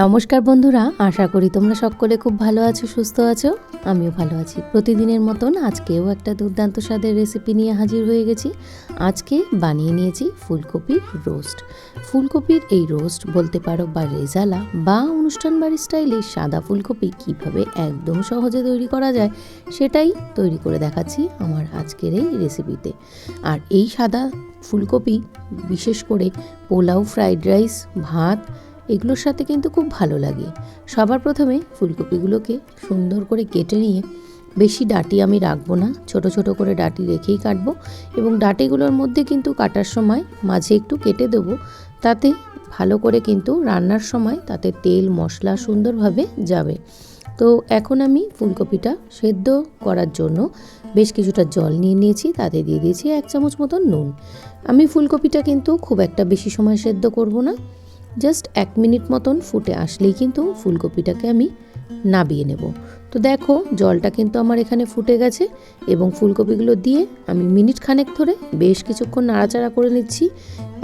নমস্কার বন্ধুরা, আশা করি তোমরা সকলে খুব ভালো আছো, সুস্থ আছো। আমিও ভালো আছি। প্রতিদিনের মতন আজকেও একটা দুর্দান্ত স্বাদের রেসিপি নিয়ে হাজির হয়ে গেছি। আজকে বানিয়ে নিয়েছি ফুলকপির রোস্ট ফুলকপির এই রোস্ট বলতে পারো বা রেজালা বা অনুষ্ঠান বাড়ির স্টাইলে সাদা ফুলকপি কীভাবে একদম সহজে তৈরি করা যায়, সেটাই তৈরি করে দেখাচ্ছি আমার আজকের এই রেসিপিতে আর এই সাদা ফুলকপি বিশেষ করে পোলাও ফ্রাইড রাইস ভাত এগুলোর সাথে কিন্তু খুব ভালো লাগে। সবার প্রথমে ফুলকপিগুলোকে সুন্দর করে কেটে নিয়ে বেশি ডাটি আমি রাখব না, ছোট ছোট করে ডাটি রেখেই কাটবো এবং ডাটিগুলোর মধ্যে কিন্তু কাটার সময় মাঝে একটু কেটে দেবো। তাতে ভালো করে কিন্তু রান্নার সময় তাতে তেল, মশলা সুন্দরভাবে যাবে। তো এখন আমি ফুলকপিটা সেদ্ধ করার জন্য বেশ কিছুটা জল নিয়ে নিয়েছি, তাতে দিয়ে দিয়েছি এক চামচ মতন নুন। আমি ফুলকপিটা কিন্তু খুব একটা বেশি সময় সেদ্ধ করব না। জাস্ট এক মিনিট মতন ফুটে আসলেই কিন্তু ফুলকপিটাকে আমি নাবিয়ে নেব। তো দেখো, জলটা কিন্তু আমার এখানে ফুটে গেছে এবং ফুলকপিগুলো দিয়ে আমি মিনিট খানেক ধরে বেশ কিছুক্ষণ নাড়াচাড়া করে নিচ্ছি।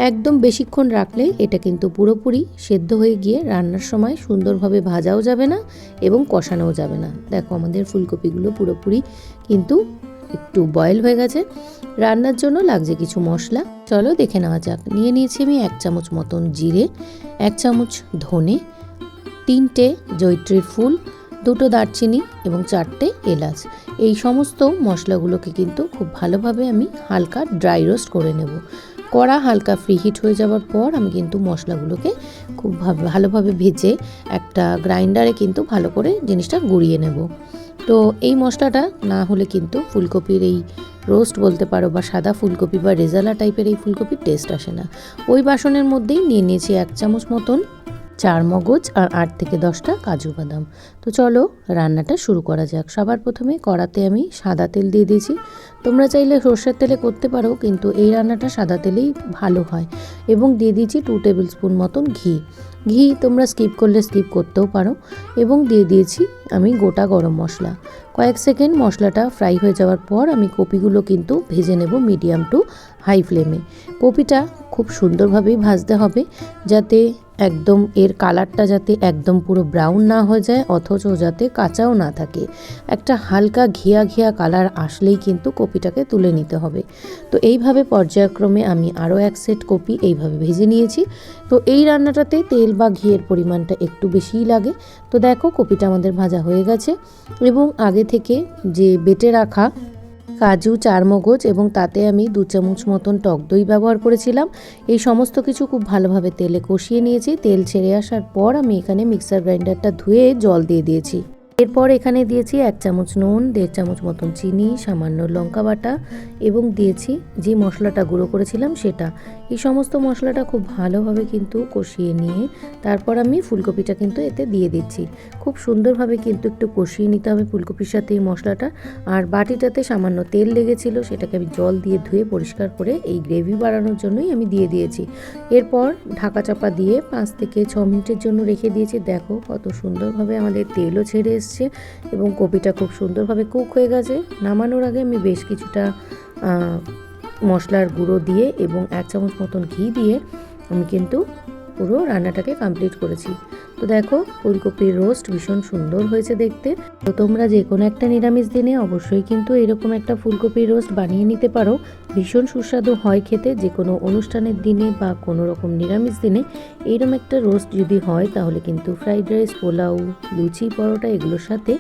একদম বেশিক্ষণ রাখলে এটা কিন্তু পুরোপুরি সেদ্ধ হয়ে গিয়ে রান্নার সময় সুন্দরভাবে ভাজাও যাবে না এবং কষানোও যাবে না। দেখো, আমাদের ফুলকপিগুলো পুরোপুরি কিন্তু একটু বয়েল হয়ে গেছে। রান্নার জন্য লাগছে কিছু মশলা। চলো দেখে নেওয়া যাক। নিয়ে নিয়েছি আমি এক চামচ মতন জিরে, এক চামচ ধনে, তিনটে জৈত্রীর ফুল, দুটো দারচিনি এবং চারটে এলাচ। এই সমস্ত মশলাগুলোকে কিন্তু খুব ভালোভাবে আমি হালকা ড্রাই রোস্ট করে নেব। কড়া হালকা ফ্রি হিট হয়ে যাওয়ার পর আমি কিন্তু মশলাগুলোকে খুব ভাবে- ভালোভাবে ভেজে একটা গ্রাইন্ডারে কিন্তু ভালো করে জিনিসটা গুঁড়িয়ে নেব। তো এই মশলাটা না হলে কিন্তু ফুলকপির এই রোস্ট বলতে পারো বা সাদা ফুলকপি বা রেজালা টাইপের এই ফুলকপির টেস্ট আসে না। ওই বাসনের মধ্যেই নিয়ে নিয়েছি এক চামচ মতন চার মগজ আর আট থেকে দশটা কাজু বাদাম। তো চলো রান্নাটা শুরু করা যাক। সবার প্রথমে কড়াতে আমি সাদা তেল দিয়ে দিয়েছি। তোমরা চাইলে সর্ষের তেলে করতে পারো, কিন্তু এই রান্নাটা সাদা তেলেই ভালো হয়। এবং দিয়ে দিয়েছি টু টেবিল স্পুন মতন ঘি। ঘি তোমরা স্কিপ করলে স্কিপ করতেও পারো। এবং দিয়ে দিয়েছি আমি গোটা গরম মশলা। কয়েক সেকেন্ড মশলাটা ফ্রাই হয়ে যাওয়ার পর আমি কপিগুলো কিন্তু ভেজে নেব মিডিয়াম টু হাই ফ্লেমে কপিটা খুব সুন্দরভাবেই ভাজতে হবে, যাতে একদম এর কালারটা যাতে একদম পুরো ব্রাউন না হয়ে যায়, অথচ যাতে কাঁচাও না থাকে। একটা হালকা ঘিয়া ঘিয়া কালার আসলেই কিন্তু কপিটাকে তুলে নিতে হবে। তো এইভাবে পর্যায়ক্রমে আমি আরও এক সেট কপি এইভাবে ভেজে নিয়েছি। তো এই রান্নাটাতে তেল বা ঘিয়ের পরিমাণটা একটু বেশিই লাগে। তো দেখো কপিটা আমাদের ভাজা হয়ে গেছে। এবং আগে থেকে যে বেটে রাখা কাজু, চারমগজ এবং তাতে আমি দু চামচ মতন টক দই ব্যবহার করেছিলাম। এই সমস্ত কিছু খুব ভালোভাবে তেলে কষিয়ে নিয়েছি। তেল ছেড়ে আসার পর আমি এখানে মিক্সার গ্রাইন্ডারটা ধুয়ে জল দিয়ে দিয়েছি। এরপর এখানে দিয়েছি এক চামচ নুন, দেড় চামচ মতন চিনি, সামান্য লঙ্কা বাটা এবং দিয়েছি যে মশলাটা গুঁড়ো করেছিলাম সেটা। এই সমস্ত মশলাটা খুব ভালোভাবে কিন্তু কষিয়ে নিয়ে তারপর আমি ফুলকপিটা কিন্তু এতে দিয়ে দিচ্ছি। খুব সুন্দরভাবে কিন্তু একটু কষিয়ে নিতে হবে ফুলকপির সাথে এই মশলাটা। আর বাটিটাতে সামান্য তেল লেগেছিল, সেটাকে আমি জল দিয়ে ধুয়ে পরিষ্কার করে এই গ্রেভি বাড়ানোর জন্যই আমি দিয়ে দিয়েছি। এরপর ঢাকা চাপা দিয়ে পাঁচ থেকে ছ মিনিটের জন্য রেখে দিয়েছি। দেখো কত সুন্দরভাবে আমাদের তেলও ছেড়ে এসছে এবং কপিটা খুব সুন্দরভাবে কুক হয়ে গেছে। নামানোর আগে আমি বেশ কিছুটা মশলার গুঁড়ো দিয়ে এবং এক চামচ মতন ঘি দিয়ে আমি কিন্তু পুরো রান্নাটাকে কমপ্লিট করেছি। তো দেখো, ফুলকপির রোস্ট ভীষণ সুন্দর হয়েছে দেখতে। তো তোমরা যে কোনো একটা নিরামিষ দিনে অবশ্যই কিন্তু এরকম একটা ফুলকপির রোস্ট বানিয়ে নিতে পারো। ভীষণ সুস্বাদু হয় খেতে, যে কোনো অনুষ্ঠানের দিনে বা কোনো রকম নিরামিষ দিনে এইরকম একটা রোস্ট যদি হয়, তাহলে কিন্তু ফ্রাইড রাইস পোলাও, লুচি, পরোটা এগুলোর সাথে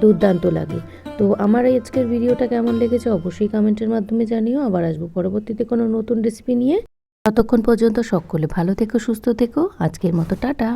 দুর্দান্ত লাগে। তো আমার এই আজকের ভিডিওটা কেমন লেগেছে অবশ্যই কমেন্টের মাধ্যমে জানিও। আবার আসব পরবর্তীতে কোনো নতুন রেসিপি নিয়ে। ততক্ষণ পর্যন্ত সকলে ভালো থেকো, সুস্থ থেকো। আজকের মতো টাটা।